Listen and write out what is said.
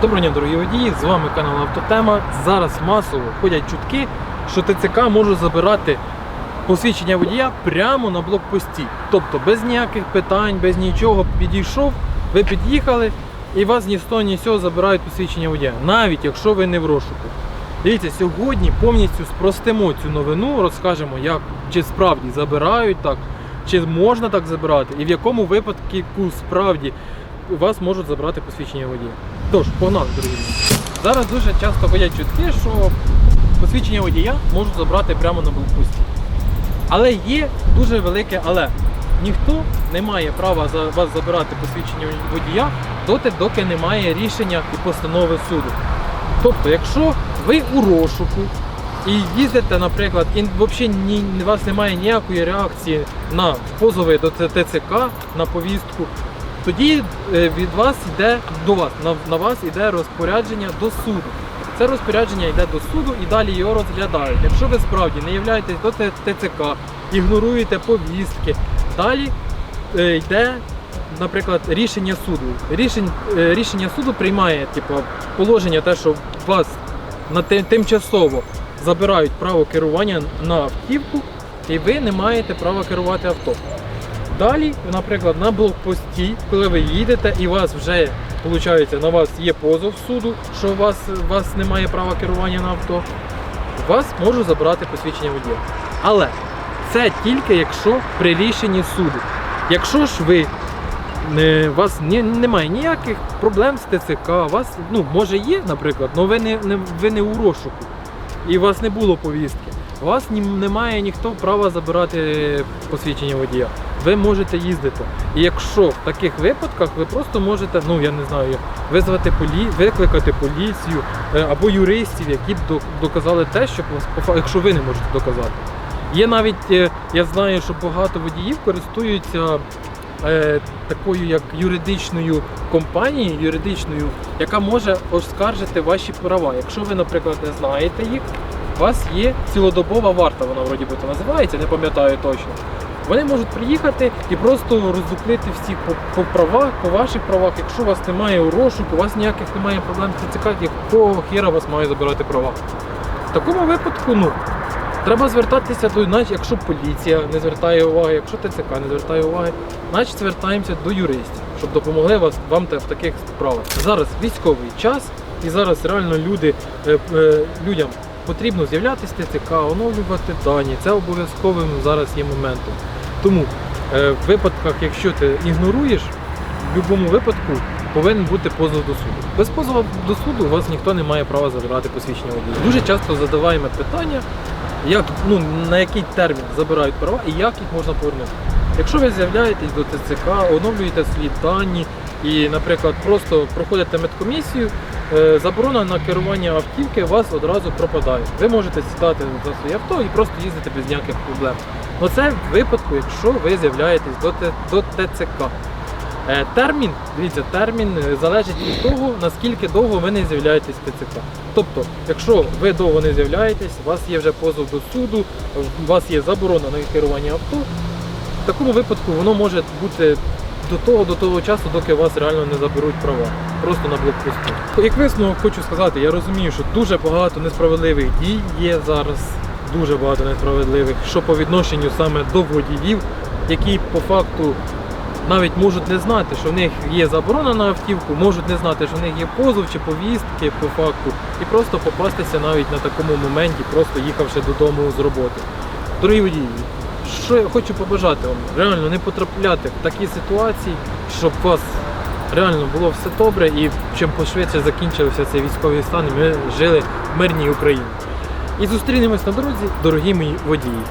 Доброго дня, дорогі водії! З вами канал Автотема. Зараз масово ходять чутки, що ТЦК може забирати посвідчення водія прямо на блокпості. Тобто без ніяких питань, без нічого підійшов, ви під'їхали і вас ні з того, ні з цього забирають посвідчення водія, навіть якщо ви не в розшуку. Дивіться, сьогодні повністю спростимо цю новину, розкажемо, як чи справді забирають так, чи можна так забирати, і в якому випадку справді вас можуть забрати посвідчення водія. Тож, погнали, друзі. Зараз дуже часто ходять чутки, що посвідчення водія можуть забрати прямо на блокпості. Але є дуже велике але. Ніхто не має права за вас забирати посвідчення водія доти, доки немає рішення і постанови суду. Тобто, якщо ви у розшуку і їздите, наприклад, і взагалі ні, у вас немає ніякої реакції на позови до ТЦК, на повістку, тоді е, від вас йде до вас, на, на вас йде розпорядження до суду. Це розпорядження йде до суду і далі його розглядають. Якщо ви справді не являєтесь до ТЦК, ігноруєте повістки, далі е, йде, наприклад, рішення суду. Рішень, е, рішення суду приймає типу, положення, те, що вас на ти- тимчасово забирають право керування на автівку, і ви не маєте права керувати авто. Далі, наприклад, на блокпості, коли ви їдете і у вас вже виходить, на вас є позов суду, що у вас, у вас немає права керування на авто, вас можуть забрати посвідчення водія. Але це тільки якщо при рішенні суду. Якщо ж ви не, у вас ні, немає ніяких проблем з ТЦК, у вас ну, може є, наприклад, але ви не, не, ви не у розшуку і у вас не було повістки. У вас немає ніхто права забирати посвідчення водія. Ви можете їздити. І якщо в таких випадках ви просто можете, ну я не знаю, визвати полі... викликати поліцію е, або юристів, які б доказали те, що якщо ви не можете доказати. Є навіть, е, я знаю, що багато водіїв користуються е, такою як юридичною компанією, юридичною, яка може оскаржити ваші права. Якщо ви, наприклад, не знаєте їх, у вас є цілодобова варта, вона вроді би називається, не пам'ятаю точно. Вони можуть приїхати і просто роздуплити всіх по, по правах, по ваших правах. Якщо у вас немає у розшуку, у вас ніяких немає проблем ТЦК, якого хіра вас має забирати права. В такому випадку, ну, треба звертатися до, значить, якщо поліція не звертає уваги, якщо ТЦК не звертає уваги, значить звертаємося до юристів, щоб допомогли вас вам в таких справах. Зараз військовий час, і зараз реально люди, е, е, людям потрібно з'являтися ТЦК, оновлювати дані. Це обов'язковим зараз є моментом. Тому е, в випадках, якщо ти ігноруєш, в будь-якому випадку повинен бути позов до суду. Без позову до суду у вас ніхто не має права забирати посвідчення водія. Дуже часто задаваємо питання, як, ну, на який термін забирають права і як їх можна повернути. Якщо ви з'являєтесь до ТЦК, оновлюєте свої дані і, наприклад, просто проходите медкомісію, заборона на керування автівки у вас одразу пропадає. Ви можете сідати за своє авто і просто їздити без ніяких проблем. Оце в випадку, якщо ви з'являєтесь до, до ТЦК. Е, Термін, дивіться, термін е, залежить від того, наскільки довго ви не з'являєтесь в ТЦК. Тобто, якщо ви довго не з'являєтесь, у вас є вже позов до суду, у вас є заборона на керування авто, в такому випадку воно може бути до того, до того часу, доки вас реально не заберуть права. Просто на блокпосту. Як висновок хочу сказати, я розумію, що дуже багато несправедливих дій є зараз. Дуже багато несправедливих, що по відношенню саме до водіїв, які по факту навіть можуть не знати, що в них є заборона на автівку, можуть не знати, що в них є позов чи повістки по факту, і просто попастися навіть на такому моменті, просто їхавши додому з роботи. Дорогі водії, що я хочу побажати вам, реально не потрапляти в такі ситуації, щоб у вас реально було все добре і чим пошвидше закінчився цей військовий стан, і ми жили в мирній Україні. І зустрінемось на дорозі, дорогі мої водії.